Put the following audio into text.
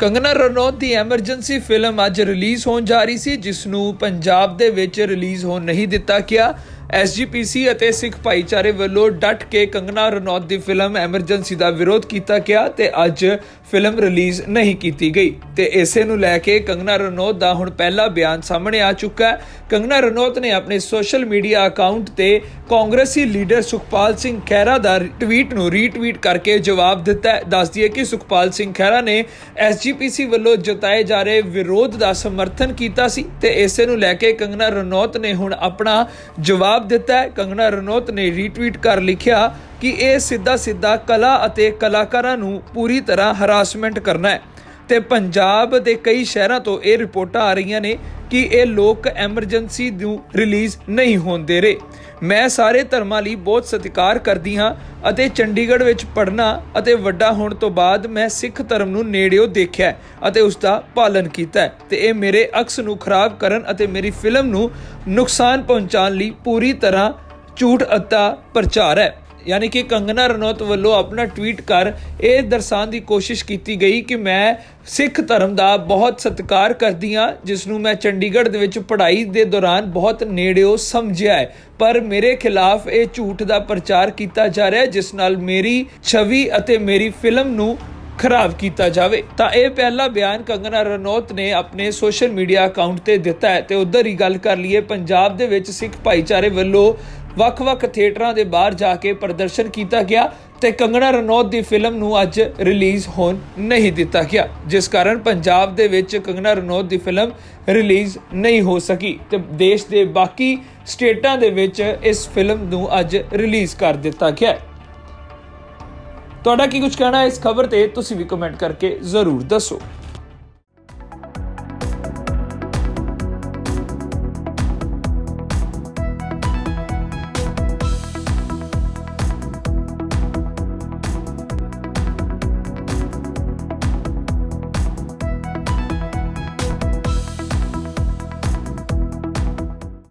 ਕੰਗਨਾ ਰਣੌਤ ਦੀ emergency film ਅੱਜ release ਹੋਣ ਜਾ ਰਹੀ ਸੀ ਜਿਸ ਨੂੰ ਪੰਜਾਬ ਦੇ ਵਿੱਚ ਰਿਲੀਜ਼ ਹੋਣ ਨਹੀਂ ਦਿੱਤਾ ਗਿਆ। ਐਸਜੀਪੀਸੀ ਅਤੇ ਸਿੱਖ ਭਾਈਚਾਰੇ ਵੱਲੋਂ ਡਟ ਕੇ ਕੰਗਨਾ ਰਣੌਤ ਦੀ ਫਿਲਮ ਐਮਰਜੈਂਸੀ ਦਾ ਵਿਰੋਧ ਕੀਤਾ ਗਿਆ ਤੇ ਅੱਜ ਫਿਲਮ ਰਿਲੀਜ਼ ਨਹੀਂ ਕੀਤੀ ਗਈ। ਤੇ ਇਸੇ ਨੂੰ ਲੈ ਕੇ ਕੰਗਨਾ ਰਣੌਤ ਦਾ ਹੁਣ ਪਹਿਲਾ ਬਿਆਨ ਸਾਹਮਣੇ ਆ ਚੁੱਕਾ ਹੈ। ਕੰਗਨਾ ਰਣੌਤ ਨੇ ਆਪਣੇ ਸੋਸ਼ਲ ਮੀਡੀਆ ਅਕਾਊਂਟ ਤੇ ਕਾਂਗਰਸੀ ਲੀਡਰ ਸੁਖਪਾਲ ਸਿੰਘ ਖਹਿਰਾ ਦਾ ਟਵੀਟ ਨੂੰ ਰੀਟਵੀਟ ਕਰਕੇ ਜਵਾਬ ਦਿੱਤਾ ਹੈ। ਦੱਸਦੀ ਹੈ ਕਿ ਸੁਖਪਾਲ ਸਿੰਘ ਖਹਿਰਾ ਨੇ ਐਸਜੀਪੀਸੀ ਵੱਲੋਂ ਜਤਾਏ ਜਾ ਰਹੇ ਵਿਰੋਧ ਦਾ ਸਮਰਥਨ ਕੀਤਾ ਸੀ ਤੇ ਇਸੇ ਨੂੰ ਲੈ ਕੇ ਕੰਗਨਾ ਰਣੌਤ ਨੇ ਹੁਣ ਆਪਣਾ ਜਵਾਬ ਦਿੱਤਾ ਹੈ। ਕੰਗਨਾ ਰਣੌਤ ਨੇ ਰੀਟਵੀਟ ਕਰ ਲਿਖਿਆ ਕਿ ਇਹ ਸਿੱਧਾ ਸਿੱਧਾ ਕਲਾ ਅਤੇ ਕਲਾਕਾਰਾਂ ਨੂੰ ਪੂਰੀ ਤਰ੍ਹਾਂ ਹਰਾਸਮੈਂਟ ਕਰਨਾ ਹੈ। ਤੇ ਪੰਜਾਬ ਦੇ ਕਈ ਸ਼ਹਿਰਾਂ ਤੋਂ ਇਹ ਰਿਪੋਰਟਾਂ ਆ ਰਹੀਆਂ ਨੇ ਕਿ ਇਹ ਲੋਕ ਐਮਰਜੈਂਸੀ ਨੂੰ ਰਿਲੀਜ਼ ਨਹੀਂ ਹੋਣ ਦੇ ਰਹੇ। ਮੈਂ ਸਾਰੇ ਧਰਮਾਂ ਲਈ ਬਹੁਤ ਸਤਿਕਾਰ ਕਰਦੀ ਹਾਂ ਅਤੇ ਚੰਡੀਗੜ੍ਹ ਵਿੱਚ ਪੜ੍ਹਨਾ ਅਤੇ ਵੱਡਾ ਹੋਣ ਤੋਂ ਬਾਅਦ ਮੈਂ ਸਿੱਖ ਧਰਮ ਨੂੰ ਨੇੜਿਓਂ ਦੇਖਿਆ ਅਤੇ ਉਸ ਦਾ ਪਾਲਨ ਕੀਤਾ ਹੈ ਤੇ ਇਹ ਮੇਰੇ ਅਕਸ ਨੂੰ ਖਰਾਬ ਕਰਨ ਅਤੇ ਮੇਰੀ ਫਿਲਮ ਨੂੰ ਨੁਕਸਾਨ ਪਹੁੰਚਾਉਣ ਲਈ ਪੂਰੀ ਤਰ੍ਹਾਂ ਝੂਠ ਅਤੇ ਪ੍ਰਚਾਰ ਹੈ। ਯਾਨੀ ਕਿ ਕੰਗਨਾ ਰਣੌਤ ਵੱਲੋਂ ਆਪਣਾ ਟਵੀਟ ਕਰ ਇਹ ਦਰਸਾਉਣ ਦੀ ਕੋਸ਼ਿਸ਼ ਕੀਤੀ ਗਈ ਕਿ ਮੈਂ ਸਿੱਖ ਧਰਮ ਦਾ ਬਹੁਤ ਸਤਿਕਾਰ ਕਰਦੀ ਹਾਂ ਜਿਸ ਨੂੰ ਮੈਂ ਚੰਡੀਗੜ੍ਹ ਦੇ ਵਿੱਚ ਪੜ੍ਹਾਈ ਦੇ ਦੌਰਾਨ ਬਹੁਤ ਨੇੜਿਓਂ ਸਮਝਿਆ ਹੈ। ਪਰ ਮੇਰੇ ਖਿਲਾਫ ਇਹ ਝੂਠ ਦਾ ਪ੍ਰਚਾਰ ਕੀਤਾ ਜਾ ਰਿਹਾ ਹੈ, ਜਿਸ ਨਾਲ ਮੇਰੀ ਛਵੀ ਅਤੇ ਮੇਰੀ ਫਿਲਮ ਨੂੰ ਖਰਾਬ ਕੀਤਾ ਜਾਵੇ। ਤਾਂ ਇਹ ਪਹਿਲਾ ਬਿਆਨ ਕੰਗਨਾ ਰਣੌਤ ਨੇ ਆਪਣੇ ਸੋਸ਼ਲ ਮੀਡੀਆ ਅਕਾਊਂਟ ਤੇ ਦਿੱਤਾ ਹੈ ਤੇ ਉਧਰ ਹੀ ਗੱਲ ਕਰ ਲਈਏ, ਪੰਜਾਬ ਦੇ ਵਿੱਚ ਸਿੱਖ ਭਾਈਚਾਰੇ ਵੱਲੋਂ ਵੱਖ-ਵੱਖ ਥੀਏਟਰਾਂ ਦੇ ਬਾਹਰ ਜਾ ਕੇ ਪ੍ਰਦਰਸ਼ਨ ਕੀਤਾ ਗਿਆ ਤੇ ਕੰਗਣਾ ਰਣੌਤ ਦੀ ਫਿਲਮ ਨੂੰ ਅੱਜ ਰਿਲੀਜ਼ ਹੋਣ ਨਹੀਂ ਦਿੱਤਾ ਗਿਆ, ਜਿਸ ਕਾਰਨ ਪੰਜਾਬ ਦੇ ਵਿੱਚ ਕੰਗਣਾ ਰਣੌਤ ਦੀ ਫਿਲਮ ਰਿਲੀਜ਼ ਨਹੀਂ ਹੋ ਸਕੀ ਤੇ ਦੇਸ਼ ਦੇ ਬਾਕੀ ਸਟੇਟਾਂ ਦੇ ਵਿੱਚ ਇਸ ਫਿਲਮ ਨੂੰ ਅੱਜ ਰਿਲੀਜ਼ ਕਰ ਦਿੱਤਾ ਗਿਆ ਤੁਹਾਡਾ ਕੀ ਕੁਝ ਕਹਿਣਾ ਇਸ ਖਬਰ ਤੇ, ਤੁਸੀਂ ਵੀ ਕਮੈਂਟ ਕਰਕੇ ਜ਼ਰੂਰ ਦੱਸੋ।